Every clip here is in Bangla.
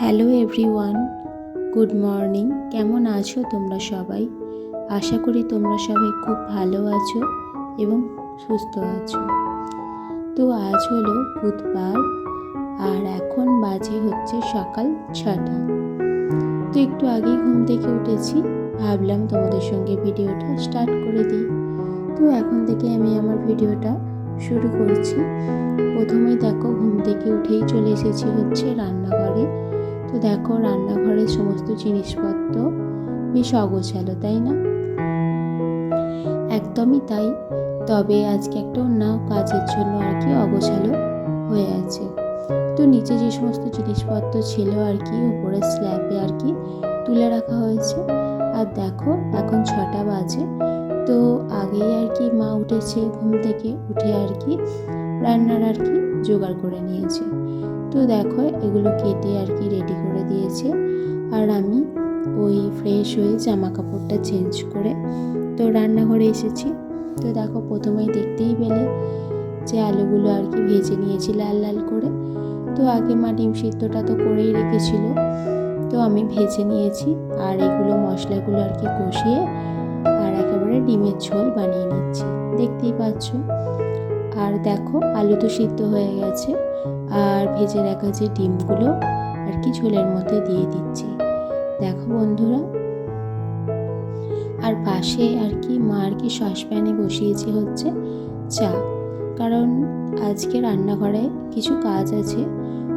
Hello everyone, good morning. কেমন আছো তোমরা সবাই? আশা করি তোমরা সবাই খুব ভালো আছো এবং সুস্থ আছো। তো আজ হলো বুধবার আর এখন বাজে হচ্ছে সকাল ছটা। তো একটু আগেই ঘুম থেকে উঠেছি, ভাবলাম তোমাদের সঙ্গে ভিডিওটা স্টার্ট করে দিই। তো এখন থেকে আমি আমার ভিডিওটা শুরু করছি। প্রথমেই দেখো, ঘুম থেকে উঠেই চলে এসেছি হচ্ছে রান্নাঘরে। তো দেখো রান্নাঘরের সমস্ত জিনিসপত্র বেশ অগোছালো, তাই না? একদমই তাই। তবে আজকে একটা অন্য কাজের জন্য আর কি অগোছালো হয়ে আছে। তো নিচে যে সমস্ত জিনিসপত্র ছিল আর কি উপরে স্ল্যাবে আর কি তুলে রাখা হয়েছে। আর দেখো এখন ছটা বাজে। তো আগেই আর কি মা উঠেছে ঘুম থেকে, উঠে আর কি রান্নার আর কি জোগাড় করে নিয়েছে। তো দেখো, এগুলো কেটে আর কি রেডি করে দিয়েছে। আর আমি ওই ফ্রেশ হয়ে জামা কাপড়টা চেঞ্জ করে তো রান্নাঘরে এসেছি। তো দেখো, প্রথমেই দেখতেই পেলে যে আলুগুলো আর কি ভেজে নিয়েছি লাল লাল করে। তো আগে মা ডিম সিদ্ধটা তো করেই রেখেছিল। তো আমি ভেজে নিয়েছি আর এগুলো মশলাগুলো আর কি কষিয়ে আর একেবারে ডিমের ঝোল বানিয়ে নিচ্ছি। দেখতেই পাচ্ছ। আর দেখো, আলু তো সিদ্ধ হয়ে গেছে। আর ভেজে রাখা যে ডিমগুলো আর কি ঝোলের মধ্যে দিয়ে দিচ্ছি। দেখো বন্ধুরা। আর পাশে আর কি মা আর কি সসপ্যানে বসিয়েছি হচ্ছে চা। কারণ আজকে রান্নাঘরে কিছু কাজ আছে,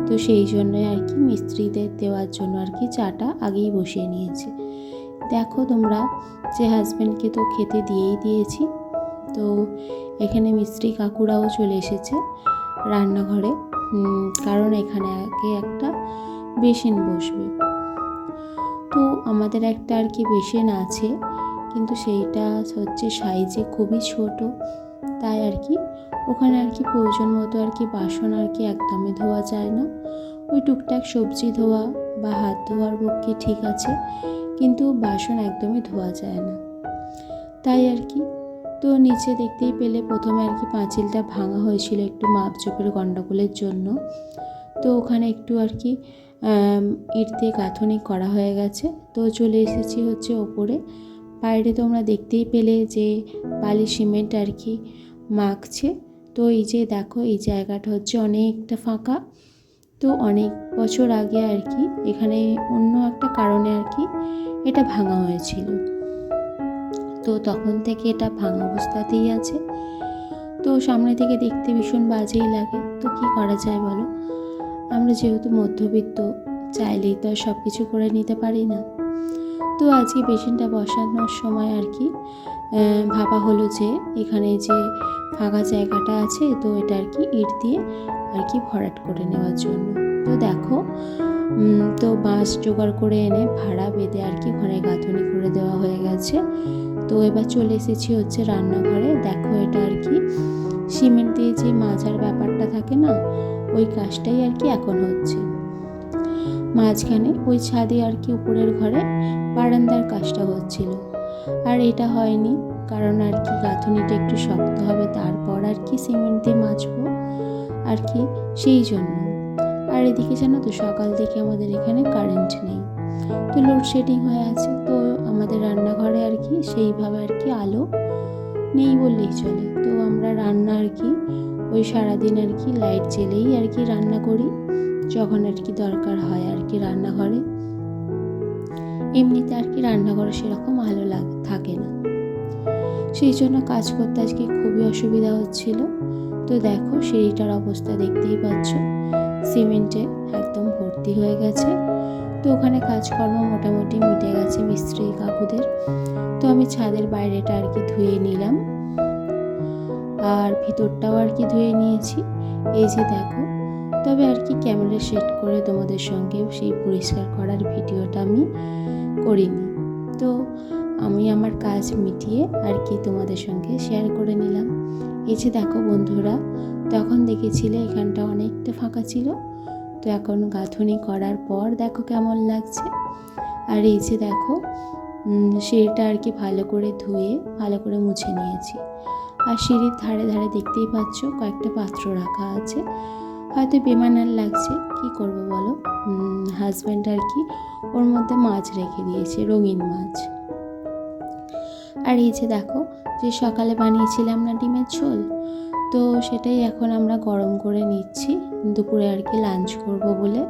তো সেই জন্যই আর কি মিস্ত্রিদের দেওয়ার জন্য আর কি চাটা আগেই বসিয়ে নিয়েছে। দেখো তোমরা, যে হাজব্যান্ডকে তো খেতে দিয়েই দিয়েছি, তো এখানে মিস্ত্রি কাকুরাও চলে এসেছে রান্নাঘরে। কারণ এখানে আগে একটা বেসিন বসবে। তো আমাদের একটা আর কি বেসিন আছে, কিন্তু সেইটা হচ্ছে সাইজে খুবই ছোট। তাই আর কি ওখানে আর কি প্রয়োজন মতো আর কি বাসন আর কি একদমই ধোয়া যায় না। ওই টুকটাক সবজি ধোয়া বা হাত ধোয়ার পক্ষে ঠিক আছে, কিন্তু বাসন একদমই ধোয়া যায় না। তাই আর কি তো নিচে দেখতেই পেলে প্রথমে আর কি পাঁচিলটা ভাঙা হয়েছিল একটু মাপচোপের গণ্ডগোলের জন্য। তো ওখানে একটু আর কি ইট দিয়ে গাঁথনি করা হয়ে গেছে। তো চলে এসেছি হচ্ছে ওপরে। বাইরে তোমরা দেখতেই পেলে যে বালি সিমেন্ট আর কি মাখছে। তো এই যে দেখো, এই জায়গাটা হচ্ছে অনেকটা ফাঁকা। তো অনেক বছর আগে আর কি এখানে অন্য একটা কারণে আর কি এটা ভাঙা হয়েছিল। তো তখন থেকে এটা ভাঙা অবস্থাতেই আছে। তো সামনে থেকে দেখতে ভীষণ বাজেই লাগে। তো কি করা যায় বলো? আমরা যেহেতু মধ্যবিত্ত, চাইলেই তো আর সব কিছু করে নিতে পারি না। তো আজকে পেশেন্টটা বসানোর সময় আর কি ভাবা হলো যে এখানে যে ফাঁকা জায়গাটা আছে, তো এটা আর কি ইট দিয়ে আর কি ভরাট করে নেওয়ার জন্য। তো দেখো তো বাঁশ জোগাড় করে এনে ভাড়া বেঁধে আর কি ঘরে গাঁথনি করে দেওয়া হয়ে গেছে। তো এবার চলে এসেছি হচ্ছে রান্নাঘরে। দেখো এটা আর কি। সিমেন্ট দিয়ে যে মাজার ব্যাপারটা থাকে না, ওই কাজটাই আর কি এখন হচ্ছে। মাঝখানে ওই ছাদে আর কি উপরের ঘরে বারান্দার কাজটা হচ্ছিল। আর এটা হয়নি, কারণ আর কি গাঁথনিটা একটু শক্ত হবে, তারপর আর কি সিমেন্ট দিয়ে মাছবো আর কি সেই জন্য। আর এদিকে জানো তো সকাল থেকে আমাদের এখানে কারেন্ট নেই। তো লোডশেডিং হয়ে আছে, তো আমাদের রান্নাঘরে আর কি, সেইভাবে আর কি আলো নেই বললেই চলে। তো আমরা রান্না আর কি, ওই সারাদিন আর কি লাইট জ্বেলেই আর কি রান্না করি, যখন আর কি দরকার হয় আর কি রান্নাঘরে। এমনিতে আর কি রান্নাঘরে সেরকম আলো লাগ, থাকে না। সেই জন্য কাজ করতে আজকে খুবই অসুবিধা হচ্ছিল। তো দেখো, সিঁড়িটার অবস্থা দেখতেই পাচ্ছ। সিমেন্টে একদম ভর্তি হয়ে গেছে। তো ওখানে কাজকর্ম মোটামুটি মিটে গেছে মিস্ত্রি কাকুদের। তো আমি ছাদের বাইরেটা আর কি ধুয়ে নিলাম। আর ভিতরটাও আর কি ধুয়ে নিয়েছি। এই যে দেখো, তবে আর কি ক্যামেরা সেট করে তোমাদের সঙ্গে সেই পরিষ্কার করার ভিডিওটা আমি করিনি। তো আমি আমার কাজ মিটিয়ে আর কি তোমাদের সঙ্গে শেয়ার করে নিলাম। এই যে দেখো বন্ধুরা, তখন দেখেছিলে এখানটা অনেকটা ফাঁকা ছিল। তো এখন গাঁথনি করার পর দেখো কেমন লাগছে। আর এই যে দেখো সিঁড়িটা আর কি ভালো করে ধুয়ে, ভালো করে মুছে নিয়েছি। আর সিঁড়ির ধারে ধারে দেখতেই পাচ্ছ কয়েকটা পাত্র রাখা আছে। হয়তো বেমানার লাগছে, কি করব বলো? হাজব্যান্ড আর কি ওর মধ্যে মাছ রেখে দিয়েছে, রঙিন মাছ। আর এই যে দেখো, যে সকালে বানিয়েছিলাম না ডিমের ঝোল, তো সেটাই এখন আমরা গরম করে নিচ্ছি। দুপুরে আর কি লাঞ্চ করব বলে।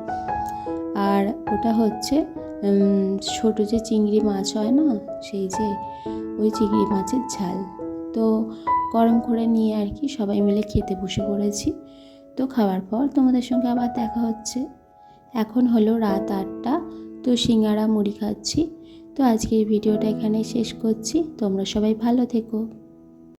আর ওটা হচ্ছে ছোট যে চিংড়ি মাছ হয় না, সেই যে, ওই চিংড়ি মাছের ঝাল। তো গরম করে নিয়ে আর কি সবাই মিলে খেতে বসে পড়েছি। তো খাওয়ার পর তোমাদের সঙ্গে আবার দেখা হচ্ছে। এখন হলো রাত আটটা, তো সিঙ্গারা মুড়ি খাচ্ছি। তো আজকের ভিডিওটা এখানে শেষ করছি। তোমরা সবাই ভালো থেকো।